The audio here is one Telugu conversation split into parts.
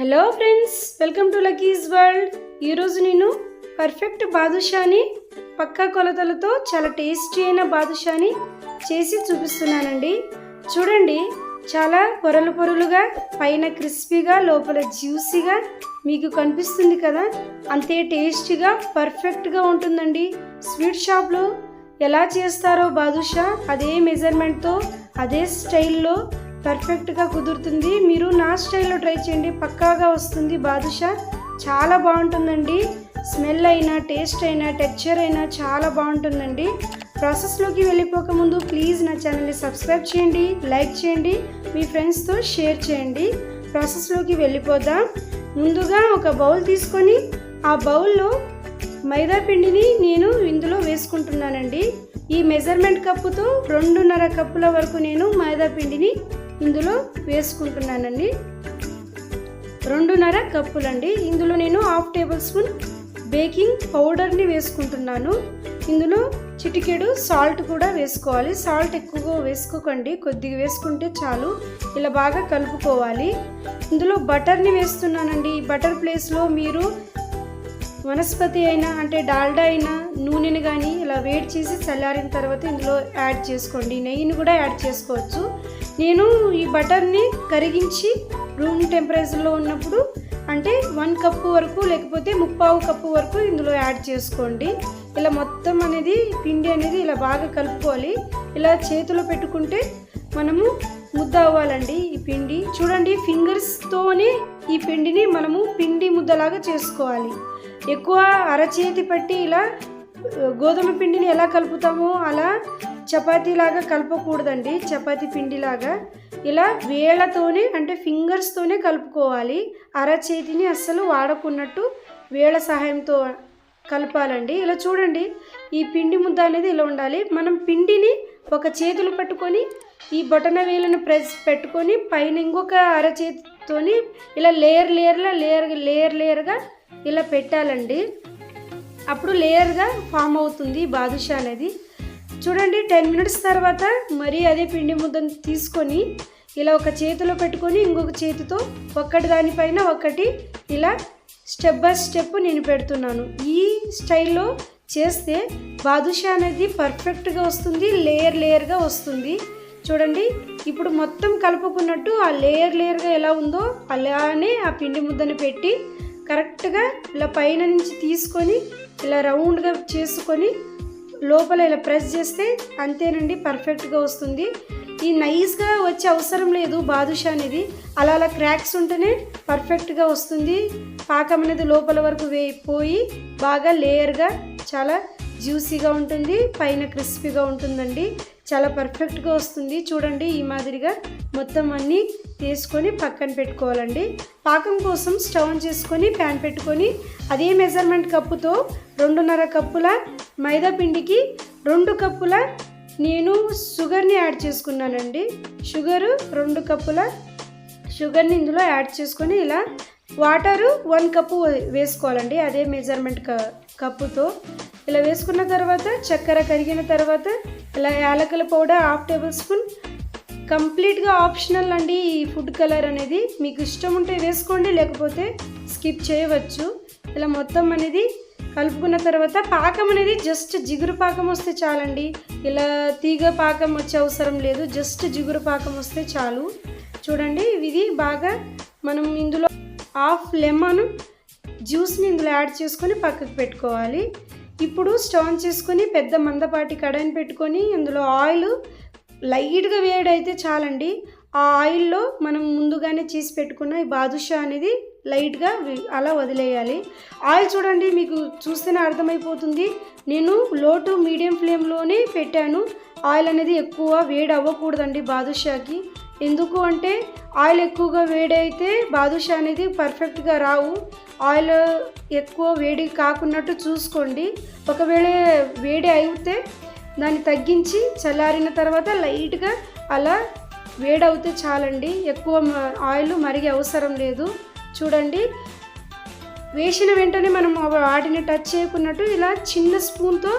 Hello friends welcome to Lucky's world ఈరోజు నేను పర్ఫెక్ట్ బాదుషాని పక్కా కొలతలతో చాలా టేస్టీ అయిన బాదుషాని చేసి చూపిస్తున్నానండి. చూడండి చాలా పొరలు పొరలుగా పైన క్రిస్పీగా లోపల జ్యూసీగా మీకు కనిపిస్తుంది కదా? అంతే టేస్టీగా పర్ఫెక్ట్గా ఉంటుందండి. స్వీట్ షాప్లో ఎలా చేస్తారో బాదుషా అదే మెజర్మెంట్తో అదే స్టైల్లో పర్ఫెక్ట్గా కుదురుతుంది. మీరు నా స్టైల్లో ట్రై చేయండి. పక్కాగా వస్తుంది. బాదుషా చాలా బాగుంటుందండి. స్మెల్ అయినా టేస్ట్ అయినా టెక్చర్ అయినా చాలా బాగుంటుందండి. ప్రాసెస్లోకి వెళ్ళిపోక ముందు ప్లీజ్ నా ఛానల్ని సబ్స్క్రైబ్ చేయండి లైక్ చేయండి మీ ఫ్రెండ్స్తో షేర్ చేయండి. ప్రాసెస్లోకి వెళ్ళిపోదాం. ముందుగా ఒక బౌల్ తీసుకొని ఆ బౌల్లో మైదా పిండిని నేను ఇందులో వేసుకుంటున్నానండి. ఈ మెజర్మెంట్ కప్పుతో రెండున్నర కప్పుల వరకు నేను మైదా పిండిని ఇందులో వేసుకుంటున్నానండి. రెండున్నర కప్పులండి. ఇందులో నేను హాఫ్ టేబుల్ స్పూన్ బేకింగ్ పౌడర్ని వేసుకుంటున్నాను. ఇందులో చిటికెడు సాల్ట్ కూడా వేసుకోవాలి. సాల్ట్ ఎక్కువగా వేసుకోకండి. కొద్దిగా వేసుకుంటే చాలు. ఇలా బాగా కలుపుకోవాలి. ఇందులో బటర్ని వేస్తున్నానండి. ఈ బటర్ ప్లేస్లో మీరు వనస్పతి అయినా అంటే డాల్డా అయినా నూనెని కానీ ఇలా వేడి చేసి చల్లారిన తర్వాత ఇందులో యాడ్ చేసుకోండి. నెయ్యిని కూడా యాడ్ చేసుకోవచ్చు. నేను ఈ బటర్ని కరిగించి రూమ్ టెంపరేచర్లో ఉన్నప్పుడు అంటే వన్ కప్పు వరకు లేకపోతే ముప్పావు కప్పు వరకు ఇందులో యాడ్ చేసుకోండి. ఇలా మొత్తం అనేది పిండి అనేది ఇలా బాగా కలుపుకోవాలి. ఇలా చేతిలో పెట్టుకుంటే మనము ముద్ద అవ్వాలండి ఈ పిండి. చూడండి ఫింగర్స్తోనే ఈ పిండిని మనము పిండి ముద్దలాగా చేసుకోవాలి. ఎక్కువ అరచేతి పట్టి ఇలా గోధుమ పిండిని ఎలా కలుపుతామో అలా చపాతీలాగా కలపకూడదండి చపాతీ పిండిలాగా. ఇలా వేళ్ళతోనే అంటే ఫింగర్స్తోనే కలుపుకోవాలి. అరచేతిని అస్సలు వాడకున్నట్టు వేళ్ళ సహాయంతో కలపాలండి. ఇలా చూడండి ఈ పిండి ముద్ద అనేది ఇలా ఉండాలి. మనం పిండిని ఒక చేతులు పట్టుకొని ఈ బొటన వేలను ప్రెస్ పెట్టుకొని పైన ఇంకొక అరచేతితోని ఇలా లేయర్ లేయర్లా లేయర్ లేయర్ లేయర్గా ఇలా పెట్టాలండి. అప్పుడు లేయర్గా ఫామ్ అవుతుంది బాదుషా అనేది. చూడండి టెన్ మినిట్స్ తర్వాత మరీ అదే పిండి ముద్దను తీసుకొని ఇలా ఒక చేతిలో పెట్టుకొని ఇంకొక చేతితో ఒక్కటి దానిపైన ఒకటి ఇలా స్టెప్ బై స్టెప్ నేను పెడుతున్నాను. ఈ స్టైల్లో చేస్తే బాదుషా అనేది పర్ఫెక్ట్గా వస్తుంది లేయర్ లేయర్గా వస్తుంది. చూడండి ఇప్పుడు మొత్తం కలుపుకున్నట్టు ఆ లేయర్ లేయర్గా ఎలా ఉందో అలానే ఆ పిండి ముద్దను పెట్టి కరెక్ట్గా ఇలా పైన నుంచి తీసుకొని ఇలా రౌండ్గా చేసుకొని లోపల ఇలా ప్రెస్ చేస్తే అంతేనండి పర్ఫెక్ట్గా వస్తుంది. ఈ నైస్గా వచ్చే అవసరం లేదు బాదుషా అనేది. అలా అలా క్రాక్స్ ఉంటేనే పర్ఫెక్ట్గా వస్తుంది. పాకం అనేది లోపల వరకు వే పోయి బాగా లేయర్గా చాలా జ్యూసీగా ఉంటుంది పైన క్రిస్పీగా ఉంటుందండి. చాలా పర్ఫెక్ట్గా వస్తుంది. చూడండి ఈ మాదిరిగా మొత్తం అన్నీ తీసుకొని పక్కన పెట్టుకోవాలండి. పాకం కోసం స్టవ్ ఆన్ చేసుకొని ప్యాన్ పెట్టుకొని అదే మెజర్మెంట్ కప్పుతో రెండున్నర కప్పుల మైదా పిండికి రెండు కప్పుల నేను షుగర్ని యాడ్ చేసుకున్నానండి. షుగరు రెండు కప్పుల షుగర్ని ఇందులో యాడ్ చేసుకొని ఇలా వాటరు వన్ కప్పు వేసుకోవాలండి. అదే మెజర్మెంట్ క కప్పుతో. ఇలా వేసుకున్న తర్వాత చక్కెర కరిగిన తర్వాత ఇలా యాలకుల పౌడర్ హాఫ్ టేబుల్ స్పూన్. కంప్లీట్గా ఆప్షనల్ అండి ఈ ఫుడ్ కలర్ అనేది. మీకు ఇష్టం ఉంటే వేసుకోండి లేకపోతే స్కిప్ చేయవచ్చు. ఇలా మొత్తం అనేది కలుపుకున్న తర్వాత పాకం అనేది జస్ట్ జిగురు పాకం వస్తే చాలండి. ఇలా తీగ పాకం వచ్చే అవసరం లేదు. జస్ట్ జిగురు పాకం వస్తే చాలు. చూడండి ఇది బాగా మనం ఇందులో హాఫ్ లెమన్ జ్యూస్ని ఇందులో యాడ్ చేసుకొని పక్కకు పెట్టుకోవాలి. ఇప్పుడు స్టవ్ చేసుకొని పెద్ద మందపాటి కడాయిని పెట్టుకొని ఇందులో ఆయిల్ లైట్గా వేడైతే చాలండి. ఆ ఆయిల్లో మనం ముందుగానే చేసి పెట్టుకున్న ఈ బాదుషా అనేది లైట్గా అలా వదిలేయాలి. ఆయిల్ చూడండి మీకు చూస్తేనే అర్థమైపోతుంది. నేను లో టు మీడియం ఫ్లేమ్లోనే పెట్టాను. ఆయిల్ అనేది ఎక్కువ వేడి అవ్వకూడదండి బాదుషాకి. ఎందుకు అంటే ఆయిల్ ఎక్కువగా వేడి అయితే బాదుషా అనేది పర్ఫెక్ట్గా రావు. ఆయిల్ ఎక్కువ వేడి కాకున్నట్టు చూసుకోండి. ఒకవేళ వేడి అయితే దాన్ని తగ్గించి చల్లారిన తర్వాత లైట్గా అలా వేడవుతే చాలండి. ఎక్కువ ఆయిల్ మరిగే అవసరం లేదు. చూడండి. వేసిన వెంటనే మనం వాటిని టచ్ చేయకున్నట్టు ఇలా చిన్న స్పూన్తో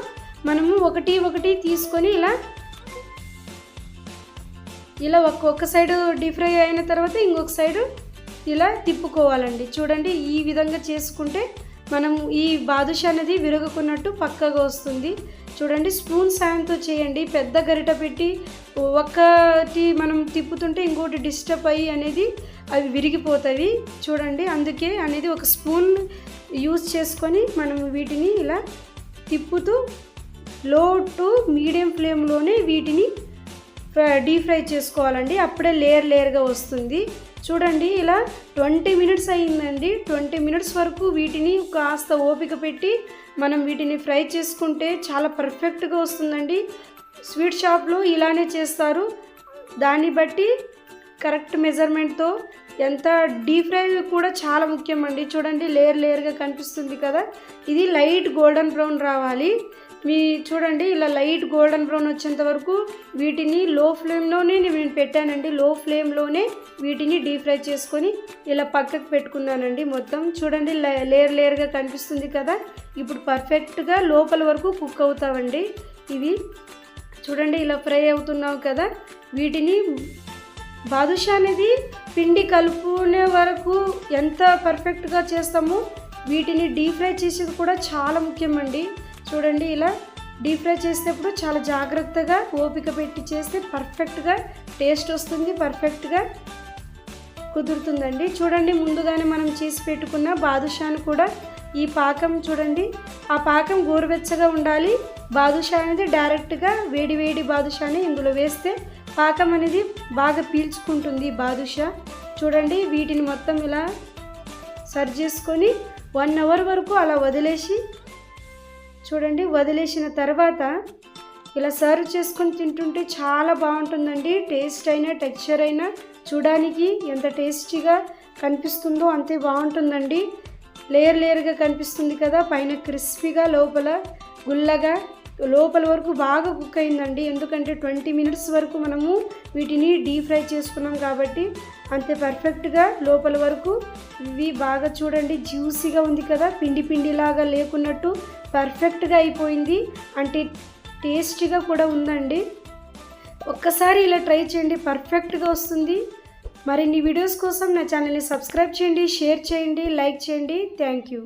మనము ఒకటి ఒకటి తీసుకొని ఇలా ఇలా ఒక్కొక్క సైడు డీప్ ఫ్రై అయిన తర్వాత ఇంకొక సైడు ఇలా తిప్పుకోవాలండి. చూడండి ఈ విధంగా చేసుకుంటే మనం ఈ బాదుషా అనేది విరగకున్నట్టు పక్కగా వస్తుంది. చూడండి స్పూన్ సాయంతో చేయండి. పెద్ద గరిట పెట్టి ఒక్కటి మనం తిప్పుతుంటే ఇంకోటి డిస్టర్బ్ అయ్యి అనేది అవి విరిగిపోతాయి. చూడండి అందుకే అనేది ఒక స్పూన్ యూజ్ చేసుకొని మనం వీటిని ఇలా తిప్పుతూ లో టు మీడియం ఫ్లేమ్లోనే వీటిని డీప్ ఫ్రై చేసుకోవాలండి. అప్పుడే లేయర్ లేయర్గా వస్తుంది. చూడండి ఇలా ట్వంటీ మినిట్స్ అయ్యిందండి ట్వంటీ మినిట్స్ వరకు వీటిని కాస్త ఓపిక పెట్టి మనం వీటిని ఫ్రై చేసుకుంటే చాలా పర్ఫెక్ట్గా వస్తుందండి. స్వీట్ షాప్లో ఇలానే చేస్తారు. దాన్ని బట్టి కరెక్ట్ మెజర్మెంట్తో ఎంత డీప్ ఫ్రై కూడా చాలా ముఖ్యం అండి చూడండి లేయర్ లేయర్గా కనిపిస్తుంది కదా. ఇది లైట్ గోల్డెన్ బ్రౌన్ రావాలి. మీ చూడండి ఇలా లైట్ గోల్డెన్ బ్రౌన్ వచ్చేంత వరకు వీటిని లో ఫ్లేమ్లోనే నేను పెట్టానండి. లో ఫ్లేమ్లోనే వీటిని డీప్ ఫ్రై చేసుకొని ఇలా పక్కకు పెట్టుకున్నానండి మొత్తం. చూడండి లేయర్ లేయర్గా కనిపిస్తుంది కదా. ఇప్పుడు పర్ఫెక్ట్గా లోపల వరకు కుక్ అవుతావండి. ఇవి చూడండి ఇలా ఫ్రై అవుతున్నావు కదా. వీటిని బాదుషా అనేది పిండి కలుపుకునే వరకు ఎంత పర్ఫెక్ట్గా చేస్తామో వీటిని డీప్ ఫ్రై చేసేది కూడా చాలా ముఖ్యమండి. చూడండి ఇలా డీప్ ఫ్రై చేసేటప్పుడు చాలా జాగ్రత్తగా ఓపిక పెట్టి చేస్తే పర్ఫెక్ట్గా టేస్ట్ వస్తుంది పర్ఫెక్ట్గా కుదురుతుందండి. చూడండి ముందుగానే మనం చేసి పెట్టుకున్న బాదుషాను కూడా ఈ పాకం చూడండి. ఆ పాకం గోరువెచ్చగా ఉండాలి. బాదుషా అనేది డైరెక్ట్గా వేడి వేడి బాదుషాని ఇందులో వేస్తే పాకం అనేది బాగా పీల్చుకుంటుంది బాదుషా చూడండి వీటిని మొత్తం ఇలా సర్వ్ చేసుకొని వన్ అవర్ వరకు అలా వదిలేసి చూడండి వదిలేసిన తర్వాత ఇలా సర్వ్ చేసుకొని తింటుంటే చాలా బాగుంటుందండి. టేస్ట్ అయినా టెక్స్చర్ అయినా చూడడానికి ఎంత టేస్టీగా కనిపిస్తుందో అంతే బాగుంటుందండి. లేయర్ లేయర్గా కనిపిస్తుంది కదా పైన క్రిస్పీగా లోపల గుల్లగా లోపల వరకు బాగా కుక్ అయిందండి. ఎందుకంటే ట్వంటీ మినిట్స్ వరకు మనము వీటిని డీప్ ఫ్రై చేసుకున్నాం కాబట్టి అంతే పర్ఫెక్ట్గా లోపల వరకు ఇవి బాగా చూడండి జ్యూసీగా ఉంది కదా పిండి పిండిలాగా లేకున్నట్టు పర్ఫెక్ట్గా అయిపోయింది. అంటే టేస్టీగా కూడా ఉందండి. ఒక్కసారి ఇలా ట్రై చేయండి పర్ఫెక్ట్గా వస్తుంది. మరిన్ని వీడియోస్ కోసం నా ఛానల్ని సబ్స్క్రైబ్ చేయండి షేర్ చేయండి లైక్ చేయండి. Thank you